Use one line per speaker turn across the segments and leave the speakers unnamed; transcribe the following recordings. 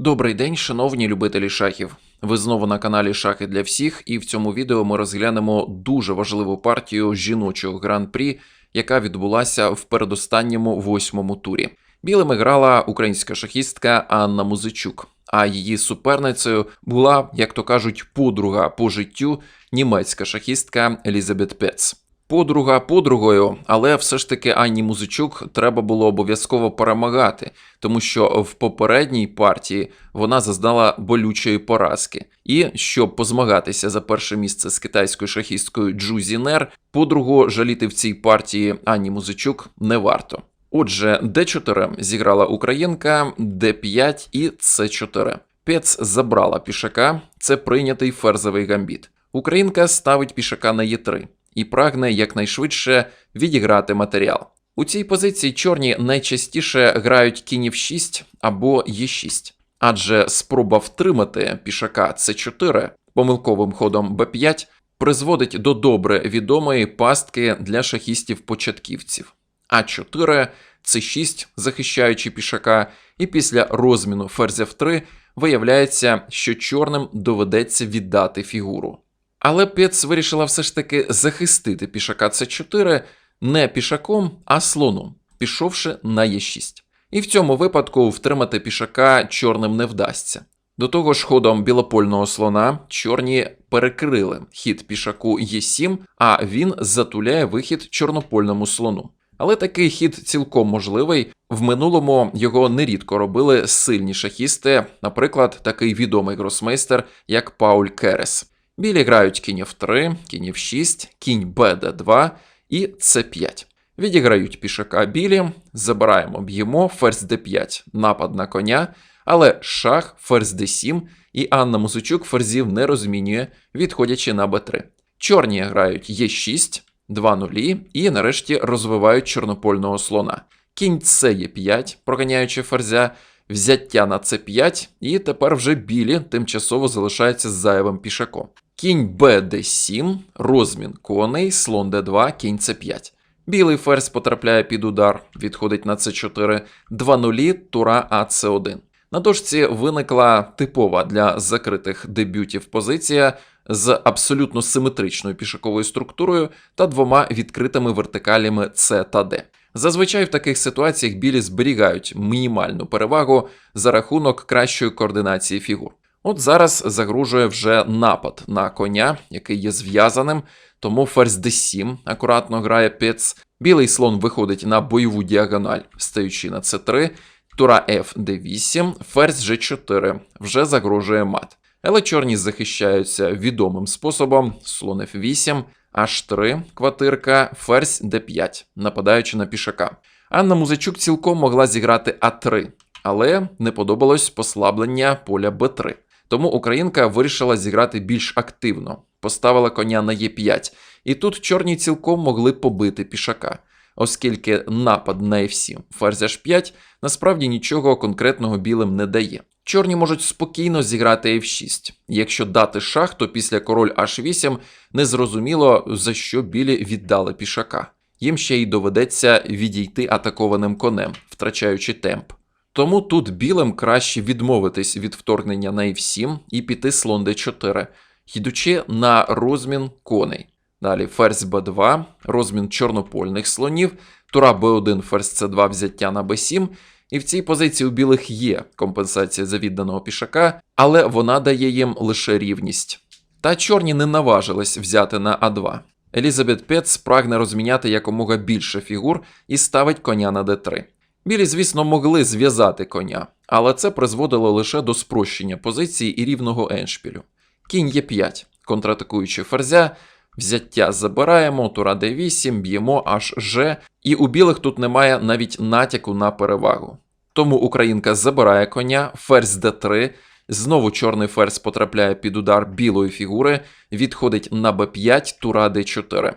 Добрий день, шановні любителі шахів. Ви знову на каналі Шахи для всіх, і в цьому відео ми розглянемо дуже важливу партію жіночого гран-прі, яка відбулася в передостанньому восьмому турі. Білими грала українська шахістка Анна Музичук, а її суперницею була, як то кажуть, подруга по життю німецька шахістка Елізабет Пец. Подруга подругою, але все ж таки Анні Музичук треба було обов'язково перемагати, тому що в попередній партії вона зазнала болючої поразки. І щоб позмагатися за перше місце з китайською шахісткою Джу Зінер, подругу жаліти в цій партії Анні Музичук не варто. Отже, Д4 зіграла українка, Д5 і С4. Пец забрала пішака, це прийнятий ферзовий гамбіт. Українка ставить пішака на Е3 і прагне якнайшвидше відіграти матеріал. У цій позиції чорні найчастіше грають кінів 6 або Е6, адже спроба втримати пішака С4 помилковим ходом Б5 призводить до добре відомої пастки для шахістів-початківців. А4, С6, захищаючи пішака, і після розміну ферзя в 3 виявляється, що чорним доведеться віддати фігуру. Але Пец вирішила все ж таки захистити пішака С4 не пішаком, а слоном, пішовши на Е6. І в цьому випадку втримати пішака чорним не вдасться. До того ж, ходом білопольного слона чорні перекрили хід пішаку Е7, а він затуляє вихід чорнопольному слону. Але такий хід цілком можливий. В минулому його нерідко робили сильні шахісти, наприклад, такий відомий гросмейстер, як Пауль Керес. Білі грають кінь F3, кінь F6, кінь БД2 і С5. Відіграють пішака білі, забираємо, б'ємо, ферзь d5, напад на коня, але шах, ферзь d7, і Анна Музичук ферзів не розмінює, відходячи на b3. Чорні грають Е6, 2 нулі, і нарешті розвивають чорнопольного слона. Кінь С Е5, проганяючи ферзя, взяття на С5, і тепер вже білі тимчасово залишаються зайвим пішаком. Кінь БД7, розмін коней, слон Д2, кінь С5. Білий ферзь потрапляє під удар, відходить на С4, 2 нулі, тура АЦ1. На дошці виникла типова для закритих дебютів позиція з абсолютно симетричною пішаковою структурою та двома відкритими вертикалями С та Д. Зазвичай в таких ситуаціях білі зберігають мінімальну перевагу за рахунок кращої координації фігур. От зараз загрожує вже напад на коня, який є зв'язаним, тому ферзь d7 акуратно грає пец. Білий слон виходить на бойову діагональ, стаючи на c3, тура f d8, ферзь g4, вже загрожує мат. Але чорні захищаються відомим способом: слон f8, h3, квартирка, ферзь d5, нападаючи на пішака. Анна Музичук цілком могла зіграти А3, але не подобалось послаблення поля Б3. Тому українка вирішила зіграти більш активно, поставила коня на Е5, і тут чорні цілком могли побити пішака, оскільки напад на F7 ферзь H5 насправді нічого конкретного білим не дає. Чорні можуть спокійно зіграти F6. Якщо дати шах, то після король H8 незрозуміло, за що білі віддали пішака. Їм ще й доведеться відійти атакованим конем, втрачаючи темп. Тому тут білим краще відмовитись від вторгнення на F7 і піти слон d4, йдучи на розмін коней. Далі ферзь b2, розмін чорнопольних слонів, тура b1, ферзь c2, взяття на b7. І в цій позиції у білих є компенсація за відданого пішака, але вона дає їм лише рівність. Та чорні не наважились взяти на А2. Елізабет Пец прагне розміняти якомога більше фігур і ставить коня на d3. Білі, звісно, могли зв'язати коня, але це призводило лише до спрощення позиції і рівного еншпілю. Кінь є 5, контратакуючи ферзя, взяття забираємо, тура d8, б'ємо аж Ж, і у білих тут немає навіть натяку на перевагу. Тому українка забирає коня, ферзь d3, знову чорний ферзь потрапляє під удар білої фігури, відходить на b5, тура d4.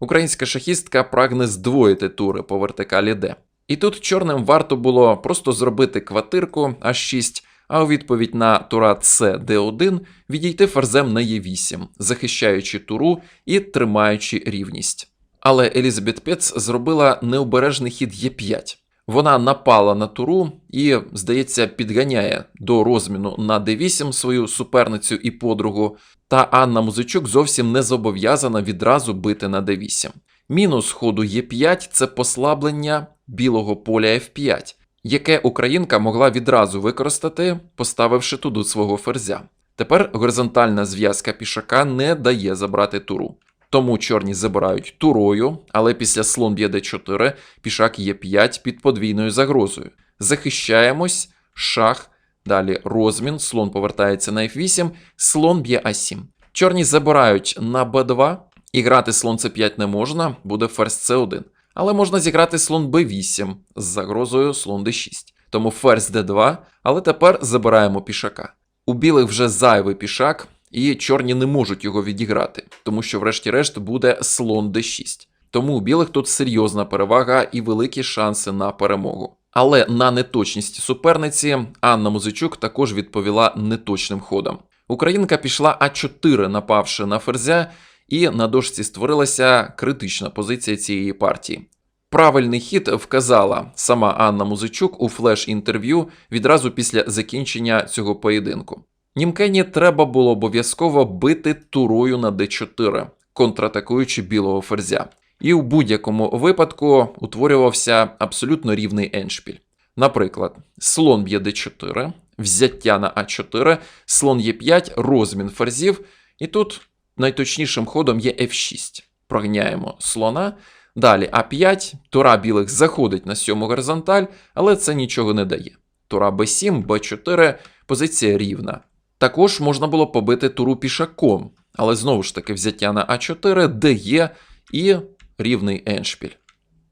Українська шахістка прагне здвоїти тури по вертикалі d. І тут чорним варто було просто зробити квартирку H6, а у відповідь на тура С Д1 відійти ферзем на Е8, захищаючи туру і тримаючи рівність. Але Елізабет Пец зробила необережний хід Е5. Вона напала на туру і, здається, підганяє до розміну на d8 свою суперницю і подругу. Та Анна Музичук зовсім не зобов'язана відразу бити на d8. Мінус ходу Е5 це послаблення білого поля F5, яке українка могла відразу використати, поставивши туди свого ферзя. Тепер горизонтальна зв'язка пішака не дає забрати туру. Тому чорні забирають турою, але після слон б'є d4 пішак Е5 під подвійною загрозою. Захищаємось, шах, далі розмін, слон повертається на F8, слон б'є А7. Чорні забирають на Б2, і грати слон С5 не можна, буде ферзь С1. Але можна зіграти слон Б8 з загрозою слон Д6. Тому ферзь Д2, але тепер забираємо пішака. У білих вже зайвий пішак, і чорні не можуть його відіграти, тому що, врешті-решт, буде слон d6. Тому у білих тут серйозна перевага і великі шанси на перемогу. Але на неточність суперниці Анна Музичук також відповіла неточним ходом. Українка пішла А4, напавши на ферзя, і на дошці створилася критична позиція цієї партії. Правильний хід вказала сама Анна Музичук у флеш-інтерв'ю відразу після закінчення цього поєдинку. Німкені треба було обов'язково бити турою на d4, контратакуючи білого ферзя. І у будь-якому випадку утворювався абсолютно рівний еншпіль. Наприклад, слон б'є d4, взяття на а4, слон Е5, розмін ферзів, і тут найточнішим ходом є f6. Прогняємо слона. Далі А5, тура білих заходить на сьому горизонталь, але це нічого не дає. Тура Б7, Б4, позиція рівна. Також можна було побити туру пішаком, але знову ж таки взяття на А4, дає і рівний еншпіль.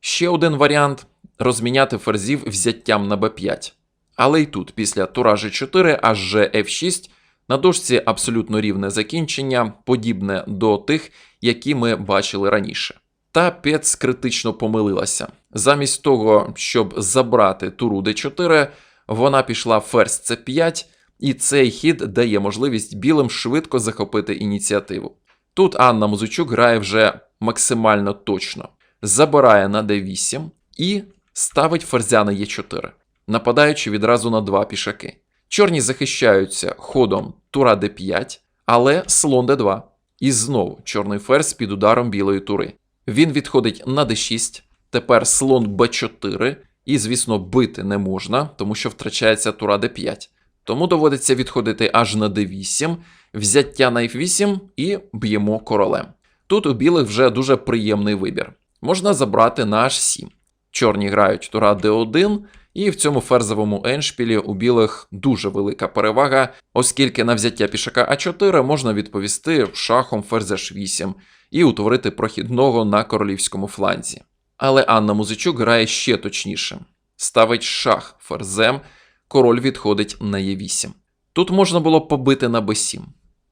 Ще один варіант розміняти ферзів взяттям на Б5. Але й тут, після тура G4, аж F6, на дошці абсолютно рівне закінчення, подібне до тих, які ми бачили раніше. Та Пец критично помилилася. Замість того, щоб забрати туру d4, вона пішла ферзь c5, і цей хід дає можливість білим швидко захопити ініціативу. Тут Анна Музичук грає вже максимально точно, забирає на d8 і ставить ферзя на e4, нападаючи відразу на два пішаки. Чорні захищаються ходом тура d5, але слон d2. І знову чорний ферзь під ударом білої тури. Він відходить на d6, тепер слон b4, і, звісно, бити не можна, тому що втрачається тура d5. Тому доводиться відходити аж на d8, взяття на f8 і б'ємо королем. Тут у білих вже дуже приємний вибір. Можна забрати на h7. Чорні грають тура d1, і в цьому ферзовому еншпілі у білих дуже велика перевага, оскільки на взяття пішака А4 можна відповісти шахом ферзь H8 і утворити прохідного на королівському фланзі. Але Анна Музичук грає ще точніше: ставить шах ферзем, король відходить на Е8. Тут можна було побити на Б7.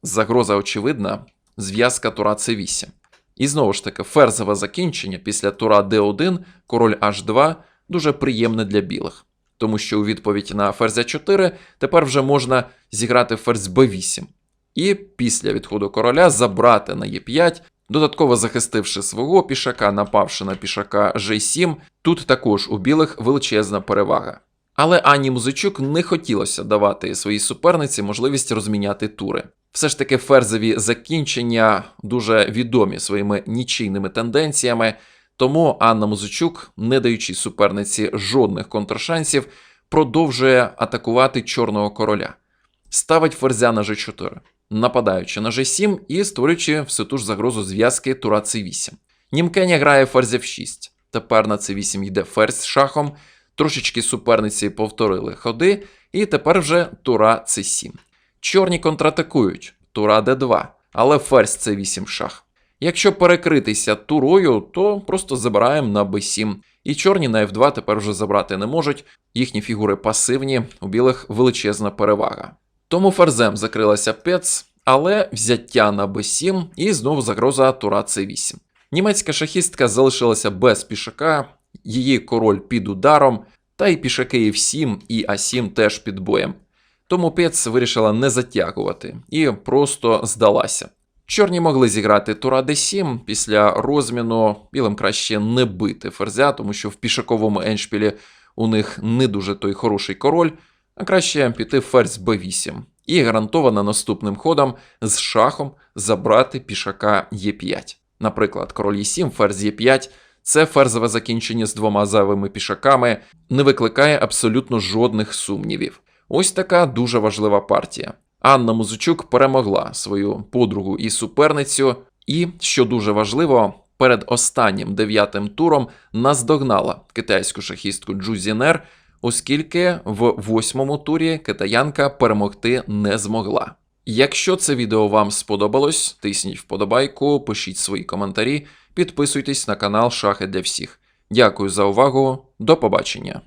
Загроза очевидна, зв'язка тура С8. І знову ж таки, ферзове закінчення після тура Д1, король H2 дуже приємне для білих, тому що у відповідь на ферзя 4 тепер вже можна зіграти ферзь Б8. І після відходу короля забрати на Е5, додатково захистивши свого пішака, напавши на пішака G7, тут також у білих величезна перевага. Але Ані Музичук не хотілося давати своїй суперниці можливість розміняти тури. Все ж таки ферзові закінчення дуже відомі своїми нічийними тенденціями, тому Анна Музичук, не даючи суперниці жодних контршансів, продовжує атакувати чорного короля, ставить ферзя на G4, нападаючи на G7 і створюючи всю ту ж загрозу зв'язки тура C8. Німкеня грає ферзь F6. Тепер на C8 йде ферзь з шахом. Трошечки суперниці повторили ходи, і тепер вже тура c7. Чорні контратакують тура d2, але ферзь c8 шах. Якщо перекритися турою, то просто забираємо на b7. І чорні на f2 тепер вже забрати не можуть, їхні фігури пасивні, у білих величезна перевага. Тому ферзем закрилася пец, але взяття на b7 і знову загроза тура c8. Німецька шахістка залишилася без пішака, її король під ударом, та й пішаки F7 і А7 теж під боєм. Тому Пец вирішила не затягувати і просто здалася. Чорні могли зіграти тура d7 після розміну, білим краще не бити ферзя, тому що в пішаковому еншпілі у них не дуже той хороший король, а краще піти ферзь b8 і гарантовано наступним ходом з шахом забрати пішака Е5. Наприклад, король Е7, ферзь Е5 це ферзове закінчення з двома зайвими пішаками, не викликає абсолютно жодних сумнівів. Ось така дуже важлива партія. Анна Музичук перемогла свою подругу і суперницю, і, що дуже важливо, перед останнім дев'ятим туром наздогнала китайську шахістку Джузінер, оскільки в восьмому турі китаянка перемогти не змогла. Якщо це відео вам сподобалось, тисніть вподобайку, пишіть свої коментарі, підписуйтесь на канал Шахи для всіх. Дякую за увагу, до побачення!